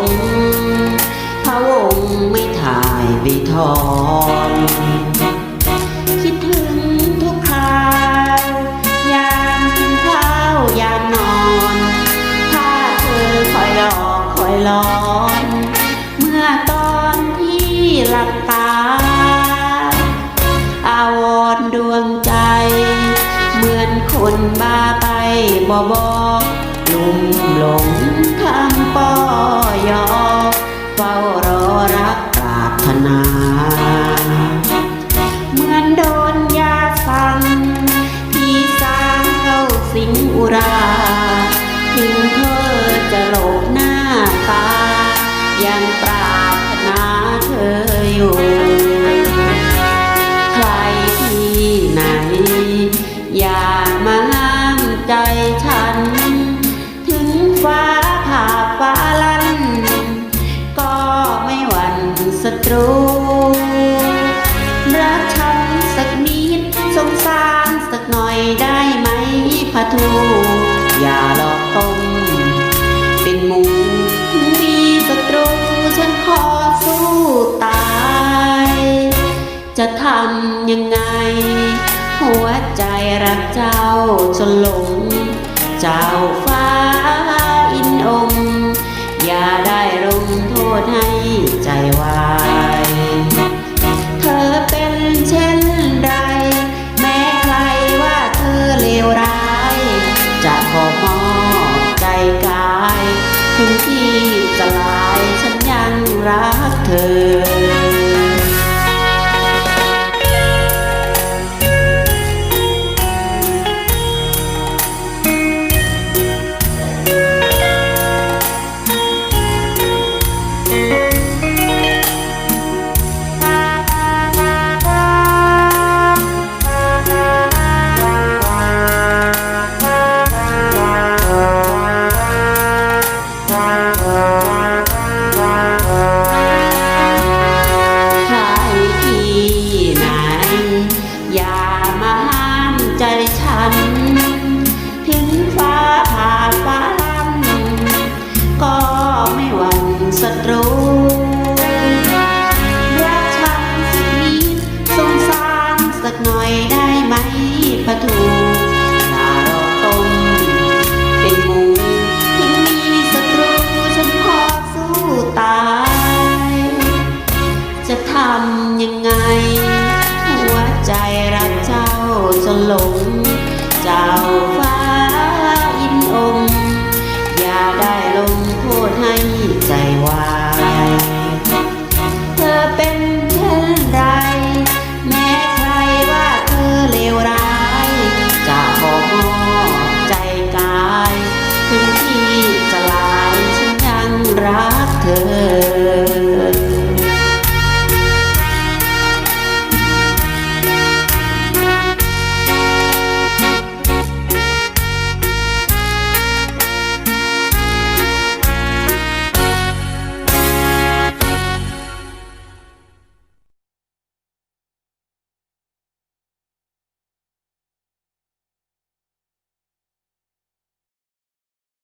งพระวงไม่ถ่ายวิทองคิดถึงทุกครายามกินข้าวยามนอนถ้าเธอคอยรอคอยรอนเมื่อตอนที่หลับตาอาวรดวงใจ เหมือนคนบ้าไปบอบอ ลุ่มหลงคำปอยอเฝ้ารอรักปรารถนา เหมือนโดนยาสั่งที่สร้างเข้าสิงอุราถึงเธอจะหลบหน้าตา ยังปรารถนาเธออยู่ใครที่ไหน อย่ามาห้ามใจฉัน ทูอย่าหลอกตนเป็นมูถึงมีศัตรูฉันขอสู้ตาย จะทำยังไง หัวใจรักเจ้าจนหลง เจ้าฟ้า ถึ หลง เจ้าฟ้าอินอง อย่าได้ลงโทษให้ใจวาย